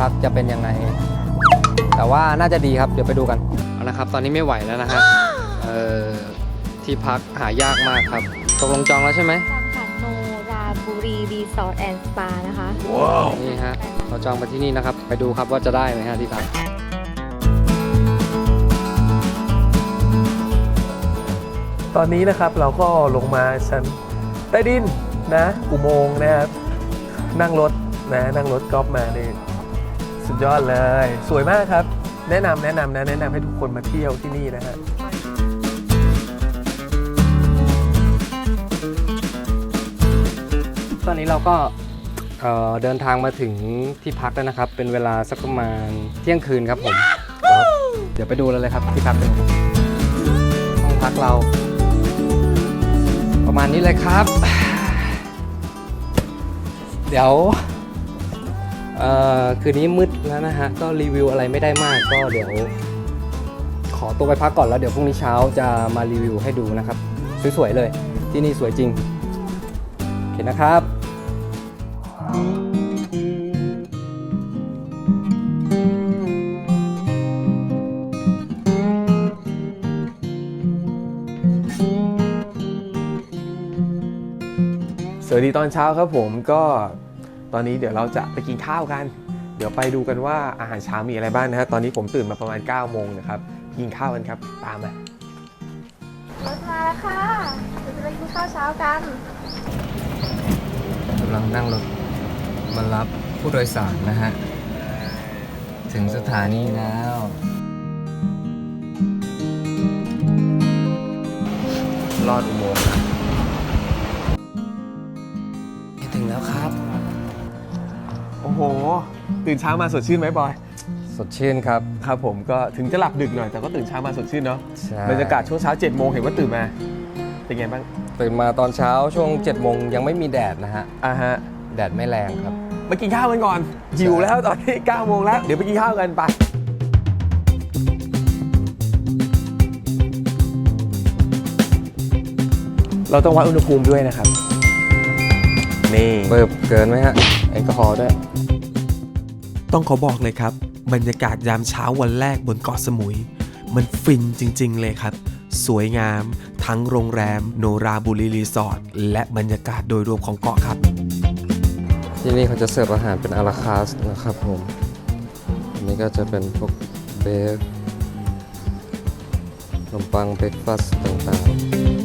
พักจะเป็นยังไง แต่ว่าน่าจะดีครับ เดี๋ยวไปดูกันเอาละครับ ตอนนี้ไม่ไหวแล้วนะฮะเอ่อที่พักหายากมากครับตกลงจองแล้วใช่ไหมทำค่ะโนราบุรีรีสอร์ทแอนด์สปานะคะนี่ฮะ เราจองไปที่นี่นะครับ ไปดูครับว่าจะได้ไหมฮะที่พักตอนนี้นะครับเราก็ลงมาชั้นใต้ดินนะอุโมงค์นะครับ นั่งรถนะนั่งรถกอล์ฟมาเนี่ย สุดยอดเลย สวยมากครับ แนะนำแนะนำนะแนะนำให้ทุกคนมาเที่ยวที่นี่นะฮะตอนนี้เราก็เอ่อเดินทางมาถึงที่พักแล้วนะครับ เป็นเวลาสักประมาณเที่ยงคืนครับผมครับเดี๋ยวไปดูเลยเลยครับที่พักเป็นยังไงห้องพักเรา ประมาณนี้เลยครับ เดี๋ยวเอ่อ คืนนี้มืดแล้วนะฮะ ก็รีวิวอะไรไม่ได้มาก ก็เดี๋ยว ขอตัวไปพักก่อนแล้วเดี๋ยวพรุ่งนี้เช้าจะมารีวิวให้ดูนะครับ สวยๆเลย ที่นี่สวยจริง โอเคนะครับสวัสดีตอนเช้าครับผมก็ ตอนนี้เดี๋ยวเราจะไปกินข้าวกัน เดี๋ยวไปดูกันว่าอาหารเช้ามีอะไรบ้างนะฮะ ตอนนี้ผมตื่นมาประมาณ9โมงนะครับ กินข้าวกันครับ ตามมารถมาแล้วค่ะเดี๋ยวจะไปกินข้าวเช้ากันกำลังนั่งรถมารับผู้โดยสารนะฮะ ถึงสถานีแล้วลอดอุโมงค์นะ ห ตื่นเช้ามาสดชื่นไหมบอย สดชื่นครับ ครับผมก็ถึงจะหลับดึกหน่อยแต่ก็ตื่นเช้ามาสดชื่นเนาะใช่ บรรยากาศช่วงเช้า7จ็ดโมงเห็นว่าตื่นมา เป็นไงบ้างตื่นมาตอนเช้าช่วง7จ็ดโมงยังไม่มีแดดนะฮะ อ่าฮะแดดไม่แรงครับ มากินข้าวกันก่อนหิวแล้วตอนนี้9โมงแล้วเดี๋ยวไปกินข้าวกันไปเราต้องวัดอุณหภูมิด้วยนะครับนี่ เบิบเกินไหมฮะ แอลกอฮอล์ด้วย ต้องขอบอกเลยครับ บรรยากาศยามเช้าวันแรกบนเกาะสมุย มันฟินจริง ๆ เลยครับ สวยงาม ทั้งโรงแรม โนราบุรีรีสอร์ทและบรรยากาศโดยรวมของเกาะครับ ที่นี่เขาจะเสิร์ฟอาหารเป็นอาราคาสนะครับผมอันนี้ก็จะเป็นพวกเบฟขนมปังเบรกฟาสต์ต่างเ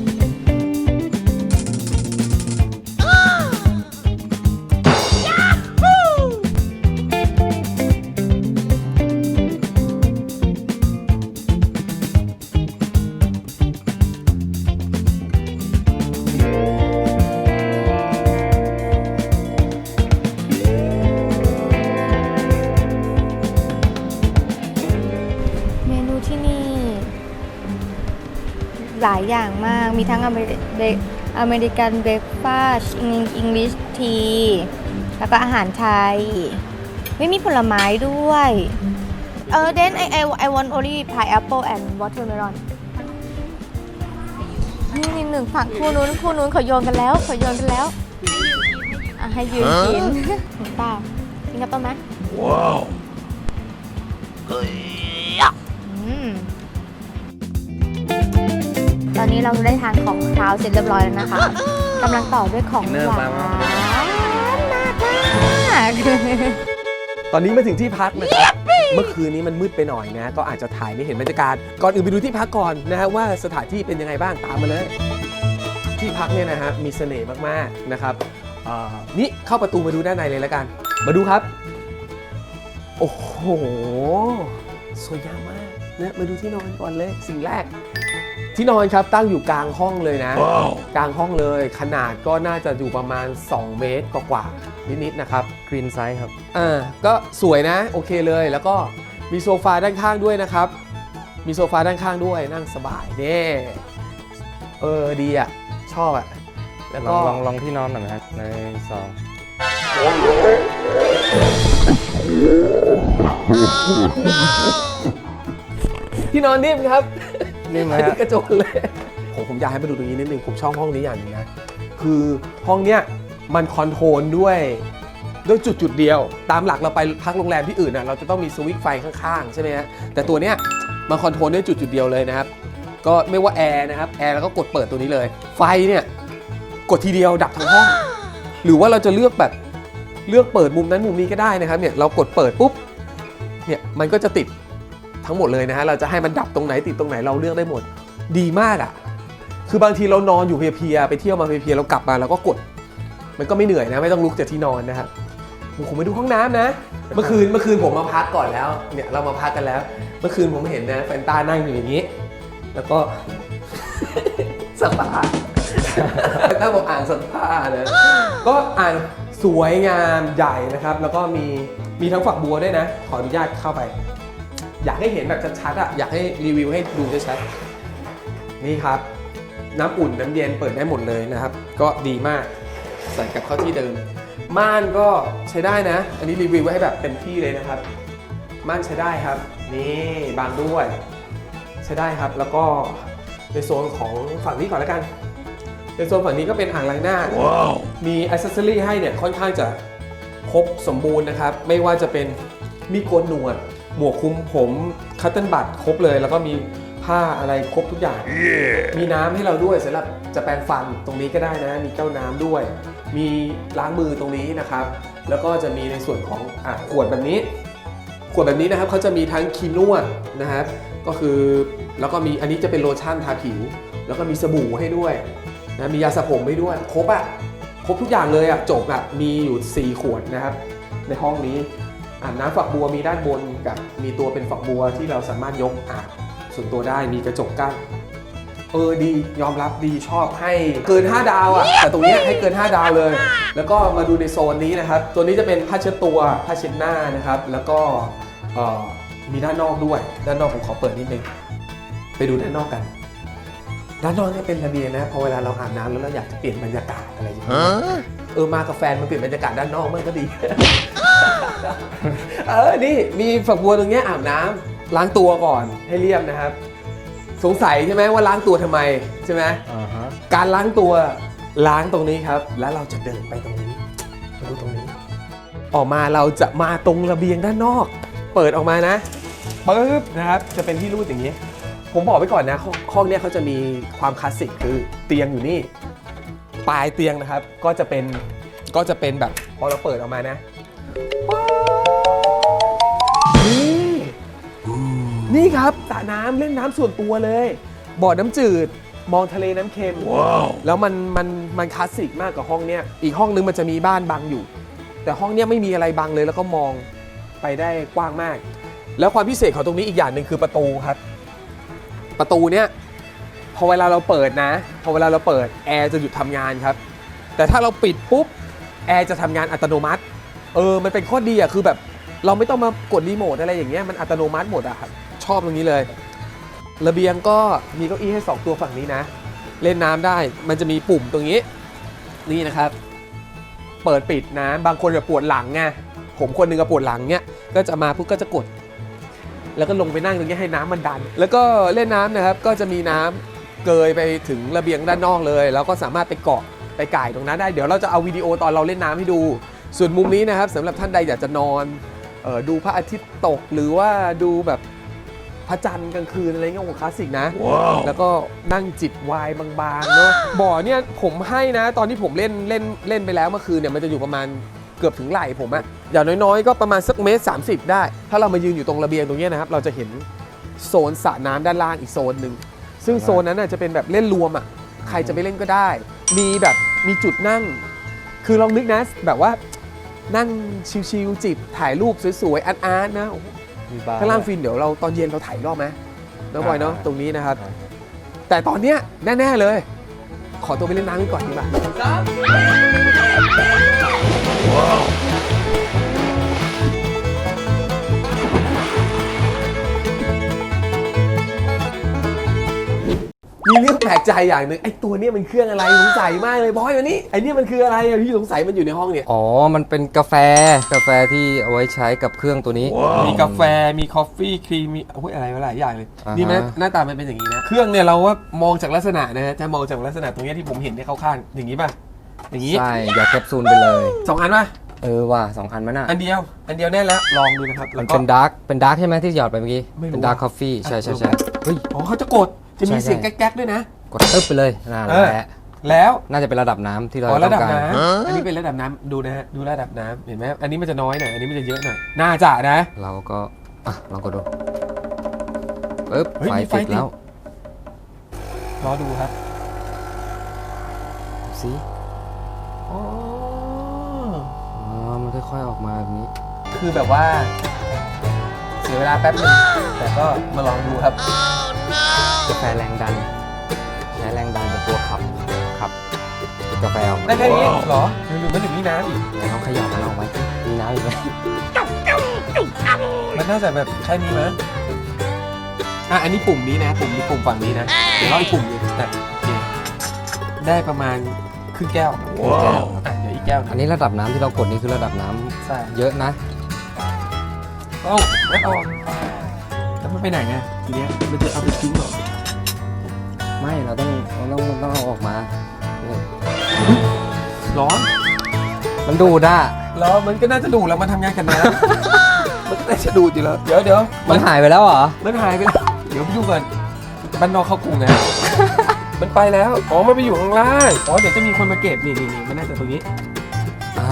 มากมีทั้งอเมริเบอเมริกันเบรคฟาสต์อังกฤษที แล้วก็อาหารไทย ไม่มีผลไม้ด้วยเออ then I I I want only pineapple and watermelon นี่นี่หนึ่งฝั่งคู่นู้นคู่นู้นเขาโยนกันแล้วเขาโยนกันแล้วอะให้ยืนกินเห็นเปล่ากินกับต้นไหมว้าว ตอนนี้เราได้ทานของคาวเสร็จเรียบร้อยแล้วนะคะกำลังต่อด้วยของดินเนอร์หวานมามากมากตอนนี้มาถึงที่พักนะครับเมื่อคืนนี้มันมืดไปหน่อยนะ ก็อาจจะถ่ายไม่เห็นบรรยากาศ ก่อนอื่นไปดูที่พักก่อนนะฮะว่าสถานที่เป็นยังไงบ้างตามมาเลย ที่พักเนี่ยนะฮะมีเสน่ห์มากๆนะครับเอ่อนี่เข้าประตูมาดูด้านในเลยแล้วกัน มาดูครับ โอ้โห สวยงามมากนะมาดูที่นอนก่อนเลยสิ่งแรก ที่นอนครับตั้งอยู่กลางห้องเลยนะ กลางห้องเลย ขนาดก็น่าจะอยู่ประมาณ 2 เมตรกว่าๆนิดๆนะครับกรีนไซส์ครับอ่าก็สวยนะโอเคเลย แล้วก็มีโซฟาด้านข้างด้วยนะครับ มีโซฟาด้านข้างด้วยนั่งสบายเน่เออดีอะชอบอะแล้วลก็องลองลองที่นอนหน่อยไหมฮะในงสองที่นอนนิ่มครับ นี่ไหมอันฮะนี้กระจกเลยผมผมอยากให้มาดูตรงนี้นิดนึงผมชอบห้องนี้อย่างหนึงนะคือห้องเนี้ยมันคอนโทรลด้วยโดยจุดจุดๆเดียว ตามหลักเราไปพักโรงแรมที่อื่นน่ะเราจะต้องมีสวิตช์ไฟข้างๆใช่ไหมฮะแต่ตัวเนี้ยมาคอนโทรลด้วยจุดจุดๆเดียวเลยนะครับ ก็ไม่ว่าแอร์นะครับแอร์แล้วก็กดเปิดตัวนี้เลย ไฟเนี่ยกดทีเดียวดับทั้งห้อง หรือว่าเราจะเลือกแบบเลือกเปิดมุมนั้นมุมนี้ก็ได้นะครับเนี่ยเรากดเปิดปุ๊บเนี่ยมันก็จะติด ทั้งหมดเลยนะฮะเราจะให้มันดับตรงไหนติดตรงไหนเราเลือกได้หมดดีมากอะ่ะ คือบางทีเรานอนอยู่เพลียๆไปเที่ยวมาเพลียๆเรากลับมาเราก็กด มันก็ไม่เหนื่อยนะ ไม่ต้องลุกจากที่นอนนะครับผมผมไปดูห้องน้ำนะ เมื่อคืนเมื่อคืนผมมาพักก่อนแล้วเนี่ยเรามาพักกันแล้ว เมื่อคืนผมเห็นนะแฟนตานั่งอยู่อย่างนี้ แล้วก็สปาถ้าผมอ่านสปานะก็อ่านสวยงามใหญ่นะครับ แล้วก็มีมีทั้งฝักบัวด้วยนะ ขออนุญาตเข้าไป อยากให้เห็นแบบชัดๆอะอยากให้รีวิวให้ดูชัดๆนี่ครับ น้ำอุ่นน้ำเย็นเปิดได้หมดเลยนะครับ ก็ดีมากใส่กลับเข้าที่เดิม ม่านก็ใช้ได้นะ อันนี้รีวิวไว้ให้แบบเต็มที่เลยนะครับ ม่านใช้ได้ครับ นี่บางด้วย ใช้ได้ครับแล้วก็ในโซนของฝั่งนี้ก่อนแล้วกันในโซนฝั่งนี้ก็เป็นอ่างล้างหน้ามีอ c เซสซอรี่ให้เนี่ยค่อนข้างจะครบสมบูรณ์นะครับ ไม่ว่าจะเป็นมีดโกนหนวด หมวกคลุมผมคัตเติลบัตครบเลย แล้วก็มีผ้าอะไรครบทุกอย่างมีน้ำให้เราด้วยสำหรับจะแปรงฟันตรงนี้ก็ได้นะ มีแก้วน้ำด้วย มีล้างมือตรงนี้นะครับ แล้วก็จะมีในส่วนของอะขวดแบบนี้ ขวดแบบนี้นะครับเขาจะมีทั้งครีมนวดนะครับ ก็คือแล้วก็มีอันนี้จะเป็นโลชั่นทาผิว แล้วก็มีสบู่ให้ด้วยนะมียาสระผมให้ด้วยครบอะครบทุกอย่างเลยอะจบอะมีอยู่ 4 ขวดนะครับ ในห้องนี้ อาบน้ำฝักบัวมีด้านบนกับมีตัวเป็นฝักบัวที่เราสามารถยกอาบส่วนตัวได้มีกระจกกั้นเออดียอมรับดีชอบให้เกิน 5 ดาวอะ่ะแต่ตรงนี้ให้เกิน 5 ดาวเลย แล้วก็มาดูในโซนนี้นะครับ ตัวนี้จะเป็นผ้าเช็ดตัวผ้าเช็ดหน้านะครับ แล้วก็มีด้านนอกด้วย ด้านนอกผมขอเปิดนิดนึงไปดูด้านนอกกัน ด้านนอกเนี่ยเป็นระเบียงนะพอเวลาเราอาบน้ำแล้วเราอยากจะเปลี่ยนบรรยากาศอะไรอย่างเงี้ย เออมากับแฟนมาเปลี่ยนบรรยากาศด้านนอกมันก็ดี เออ นี่มีฝักบัวตรงเนี้ยอาบน้ำล้างตัวก่อนให้เรียบนะครับ สงสัยใช่ไหมว่าล้างตัวทำไมใช่ไหม อ่าฮะการล้างตัวล้างตรงนี้ครับ แล้วเราจะเดินไปตรงนี้มาดูตรงนี้ ออกมาเราจะมาตรงระเบียงด้านนอก เปิดออกมานะปึ๊บนะครับจะเป็นที่รูดอย่างนี้ ผมบอกไว้ก่อนนะห้องห้องเนี้ยเขาจะมีความคลาสสิกคือเตียงอยู่นี่ ปลายเตียงนะครับ ก็จะเป็นก็จะเป็นแบบพอเราเปิดออกมานะนี่นี่ครับสระน้ำเล่นน้ำส่วนตัวเลย บ่อน้ำจืดมองทะเลน้ำเค็ม แล้วมันมันมันคลาสสิกมากกว่าห้องเนี้ยอีกห้องนึงมันจะมีบ้านบังอยู่ แต่ห้องเนี้ยไม่มีอะไรบังเลยแล้วก็มองไปได้กว้างมาก แล้วความพิเศษของตรงนี้อีกอย่างหนึ่งคือประตูครับ ประตูเนี้ย พอเวลาเราเปิดนะ พอเวลาเราเปิดแอร์จะหยุดทำงานครับ แต่ถ้าเราปิดปุ๊บแอร์จะทำงานอัตโนมัติ เออ มันเป็นข้อดีอะคือแบบเราไม่ต้องมากดรีโมทอะไรอย่างเงี้ย มันอัตโนมัติหมดอะครับ ชอบตรงนี้เลย ระเบียงก็มีเก้าอี้ให้ 2 ตัวฝั่งนี้นะ เล่นน้ำได้ มันจะมีปุ่มตรงนี้ นี่นะครับ เปิดปิดนะ บางคนแบบปวดหลังไง ผมคนหนึ่งก็ปวดหลังเนี้ย ก็จะมาปุ๊บก็จะกด แล้วก็ลงไปนั่งตรงนี้ให้น้ำมันดัน แล้วก็เล่นน้ำนะครับ ก็จะมีน้ำ เกยไปถึงระเบียงด้านนอกเลย แล้วก็สามารถไปเกาะไปก่ายตรงนั้นได้ เดี๋ยวเราจะเอาวิดีโอตอนเราเล่นน้ำให้ดู ส่วนมุมนี้นะครับสำหรับท่านใดอยากจะนอนเออดูพระอาทิตย์ตกหรือว่าดูแบบพระจันทร์กลางคืนอะไรเงี้ยโอ้โหคลาสสิกนะแล้วก็นั่งจิบไวน์บางๆเนาะบ่อเนี่ยผมให้นะ ตอนที่ผมเล่นเล่นเล่นไปแล้วเมื่อคืนเนี่ยมันจะอยู่ประมาณเกือบถึงไหล่ผมอะอย่างน้อยๆ ก็ประมาณสักเมตร30ได้ ถ้าเรามายืนอยู่ตรงระเบียงตรงเนี้ยนะครับ เราจะเห็นโซนสระน้ำด้านล่างอีกโซนหนึ่ง ซึ่งโซนนั้นน่ะจะเป็นแบบเล่นรวมอะใครจะไปเล่นก็ได้ มีแบบมีจุดนั่ง คือลองนึกนะแบบว่านั่งชิลๆจิบถ่ายรูปสวยๆอาร์ตๆนะโอ้โหมีบาร์ข้างล่างฟินเดี๋ยวเราตอนเย็นเราถ่ายรอบไหมน้องบอยเนาะอ่าตรงนี้นะครับ แต่ตอนเนี้ยแน่ ๆเลย ขอตัวไปเล่นน้ำกันก่อนดีกว่า ใจอย่างหนึ่งไอ้ตัวเนี้ยมันเครื่องอะไรสงสัยมากเลยบอยวันนี้ไอ้เนี่ยมันคืออะไรอะพี่สงสัยมันอยู่ในห้องเนี่ย อ๋อ มันเป็นกาแฟ กาแฟที่เอาไว้ใช้กับเครื่องตัวนี้ มีกาแฟ มีคอฟฟี่ ครีม มีโอ้ยอะไรหลายอย่างเลย อ่าฮะ นี่ไหมหน้าตามันเป็นอย่างนี้นะ เครื่องเนี่ยเราว่ามองจากลักษณะนะฮะจะมองจากลักษณะตรงเนี้ยที่ผมเห็นเนี่ยเข้าข้างอย่างนี้ป่ะ อย่างนี้ใช่อย่าแคปซูลไปเลย สองอันป่ะ เออว่ะสองอันมันอะอันเดียว อันเดียวแน่แล้ว ลองดูนะครับมัแล้วนก็ เป็นดาร์กเป็นดาร์กใช่ไหมที่หยอดไปเมื่อกี้ ไม่รู้เป็นดาร์กคอฟฟี่ใช่ใช่ใช่อะเฮ้ย อ๋อเขาจะกด จะมีใช่เสียงใช่แก๊กๆด้วยนะ กดตึ๊บไปเลยนั่นเออแหละแล้วน่าจะเป็นระดับน้ำที่เราอ๋อต้ระอดับงการน้ำอันนี้เป็นระดับน้ำดูนะฮะดูระดับน้ำเห็นไหมอันนี้มันจะน้อยหน่อยอันนี้มันจะเยอะหน่อยน่าจะนะ เราก็อะลองกดดูปึ๊บเฮ้ยไฟมีไฟติดติดแล้วรอดูครับดูสิอ๋ออ๋อมันค่อยๆออกมาแบบนี้ คือแบบว่า เสียเวลาแป๊บนึงแต่ก็มาลองดูครับกาแฟแรงดัน ตัวขับขับกาแฟออกมาได้แค่นี้เหรอหรือมันถึงนี่น้ำอีกเดี๋ยวลองเขยับมันออกไว้มีน้ำอีกไหมมันน่าจะแบบแค่นี้มั้งอะอันนี้ปุ่มนี้นะ ปุ่มนี้ปุ่มฝั่งนี้นะเดี๋ยวเราอีกปุ่มหนึงนะโอเคได้ประมาณครึ่งแก้วครึ่งแก้วอะเดี๋ยวอีกแก้วหอันึนงนี้ระดับน้ำที่เรากดนี่คือระดับน้ำใช่เยอะนะ เอ้าแล้วเอาแล้วมันไปไหนอะทีเนี้ยมันจะเอาไปทิ้งเหรอ ไม่เราต้องเราต้องต้องเอาออกมานี่ร้อนมันดูดอะร้อนมันก็น่าจะดูดแล้วมันทำงานกันนะ มันก็น่าจะดูดอยู่แล้วเดี๋ยวเดี๋ยวมันหายไปแล้วเหรอมันหายไปแล้วเดี๋ยวไปดูก่อนบ้านนอกเข้ากรุงไง มันไปแล้วอ๋อมันไปอยู่ข้างล่างอ๋อเดี๋ยวจะมีคนมาเก็บนี่นี่นี่มันน่าจะตรงนี้ อ่า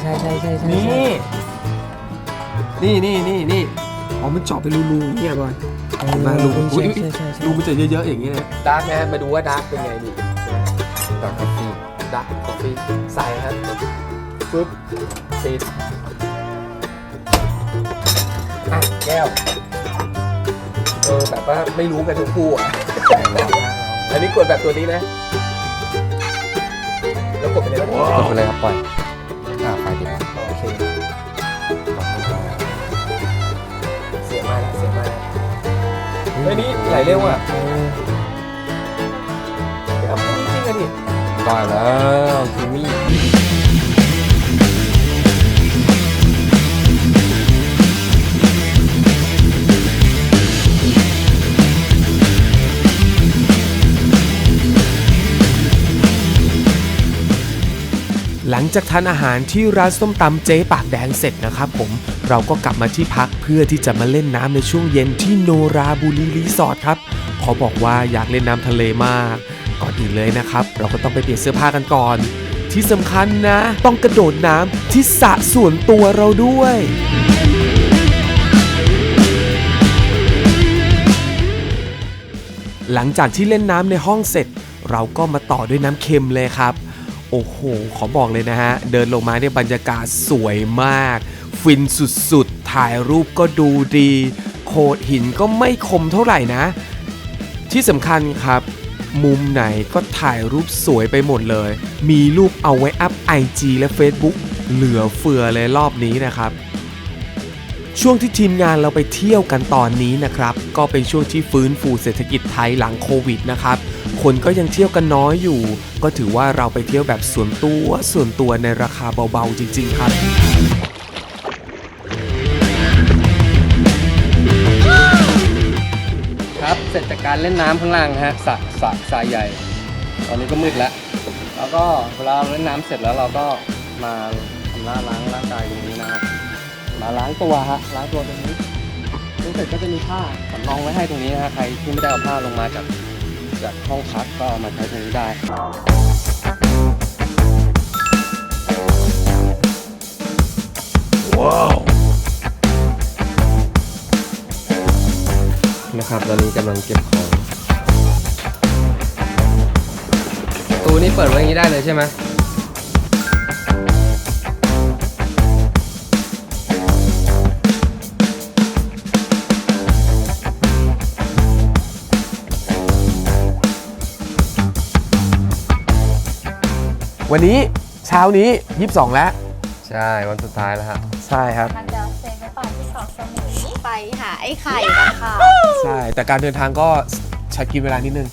ใช่ใช่ใช่ใช่นี่ นี่นี่นี่นี่อ๋อมันเจาะเป็นรูๆอย่างเนี่ยบอล เออเห็นไหมรูใช่อุ๊ยใช่ใช่ใช่รูมันจะเยอะๆอย่างนี้นะดาร์กนะมาดูว่าดาร์กเป็นไงนี่ดอกกาแฟดาร์กกาแฟใส่ครับปึ๊บปิดอะแก้วเออแบบว่าไม่รู้กันทุกคู่อะอันนี้กดแบบตัวนี้นะ แล้วกดไปเลยนะ กดไปเลยครับปล่อย ไหลเร็วอะเออเอาจริงๆอะดิได้แล้วคิมี่ งจากทานอาหารที่ร้านส้มตำเจ๊ปากแดงเสร็จนะครับผมเราก็กลับมาที่พักเพื่อที่จะมาเล่นน้ำในช่วงเย็นที่โนราบุรีรีสอร์ทครับขอบอกว่าอยากเล่นน้ำทะเลมาก ก่อนอื่นเลยนะครับ เราก็ต้องไปเปลี่ยนเสื้อผ้ากันก่อน ที่สำคัญนะ ต้องกระโดดน้ำที่สระส่วนตัวเราด้วยหลังจากที่เล่นน้ำในห้องเสร็จ เราก็มาต่อด้วยน้ำเค็มเลยครับ โอ้โห ขอบอกเลยนะฮะ เดินลงมาเนี่ยบรรยากาศสวยมาก ฟินสุดๆ ถ่ายรูปก็ดูดี โขดหินก็ไม่คมเท่าไหร่นะ ที่สำคัญครับ มุมไหนก็ถ่ายรูปสวยไปหมดเลย มีรูปเอาไว้อัพ IG และ Facebook เหลือเฟือเลยรอบนี้นะครับ ช่วงที่ทีมงานเราไปเที่ยวกันตอนนี้นะครับ ก็เป็นช่วงที่ฟื้นฟูเศรษฐกิจไทยหลังโควิดนะครับ คนก็ยังเที่ยวกันน้อยอยู่ ก็ถือว่าเราไปเที่ยวแบบส่วนตัวส่วนตัวในราคาเบาๆจริง ๆ ครับครับเสร็จจากการเล่นน้ำข้างล่างฮะสระสระสระใหญ่ ตอนนี้ก็มืดแล้ว แล้วก็เวลาเราเล่นน้ำเสร็จแล้วเราก็มาทำหน้าล้างร่างกายตรงนี้นะฮะ มาล้างตัวฮะล้างตัวตรงนี้เสร็จก็จะมีผ้าสำรองไว้ให้ตรงนี้นะฮะใครที่ไม่ได้เอาผ้าลงมาจากจากห้องพักก็เอามาใช้ตรงนี้ได้นะครับตอนนี้กำลังเก็บของประตูนี่เปิดไว้อย่างนี้ได้เลยใช่ไหม วันนี้เช้านี้ 22 แล้ว ใช่วันสุดท้ายแล้วฮะใช่ครับ มันจะเซฟไว้ก่อนที่เกาะสมุยไปหาไอ้ไข่กันค่ะใช่ แต่การเดินทางก็ใช้กินเวลานิดนึง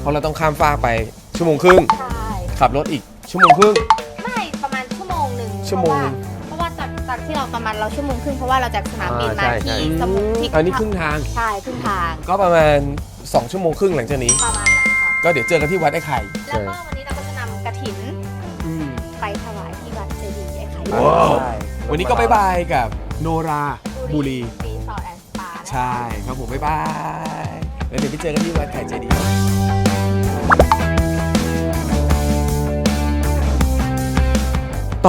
เพราะเราต้องข้ามฟากไปชั่วโมงครึ่ง ใช่ขับรถอีกชั่วโมงครึ่ง ไม่ประมาณชั่วโมงหนึ่งชั่วโมง เพราะว่าเพราะว่าจากจากที่เราประมาณเราชั่วโมงครึ่งเพราะว่าเราจากสนามบินมาอ่าใช่ ที่ใช่สมุยที่อันนี้ครึ่งทาง ใช่ครึ่งทางก็ประมาณ 2 ชั่วโมงครึ่งหลังจากนี้ ประมาณนั้นค่ะก็เดี๋ยวเจอกันที่วัดไอ้ไข่ แล้วก็วัน วายที่วัดเจดีย์ไอ้ไข่ใช่วันนี้ก็บายบายกับโนราบุรี รีสอร์ทแอนด์สปาใช่ครับผมบ๊ายบายแล้วเดี๋ยวไปเจอกันที่วัดไข่เจดีย์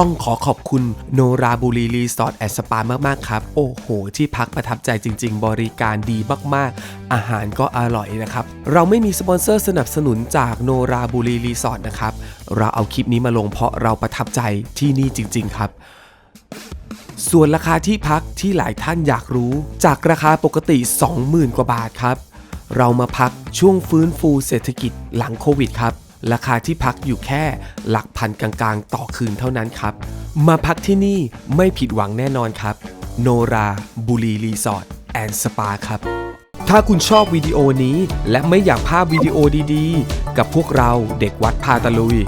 ต้องขอขอบคุณโนราบุรีรีสอร์ทแอนด์สปามากๆครับ โอ้โห ที่พักประทับใจจริง ๆ บริการดีมากๆ อาหารก็อร่อยนะครับ เราไม่มีสปอนเซอร์สนับสนุนจากโนราบุรีรีสอร์ทนะครับ เราเอาคลิปนี้มาลงเพราะเราประทับใจที่นี่จริง ๆ ครับส่วนราคาที่พักที่หลายท่านอยากรู้ จากราคาปกติ 20,000 กว่าบาทครับ เรามาพักช่วงฟื้นฟูเศรษฐกิจหลังโควิดครับ ราคาที่พักอยู่แค่หลักพันกลางๆ ต่อคืนเท่านั้นครับ มาพักที่นี่ไม่ผิดหวังแน่นอนครับ โนราบุรีรีสอร์ทแอนด์สปาครับ ถ้าคุณชอบวิดีโอนี้และไม่อยากพลาดวิดีโอดีๆ กับพวกเราเด็กวัดพาตะลุย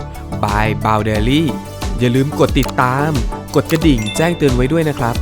บายบาวเดลี่อย่าลืมกดติดตาม กดกระดิ่งแจ้งเตือนไว้ด้วยนะครับ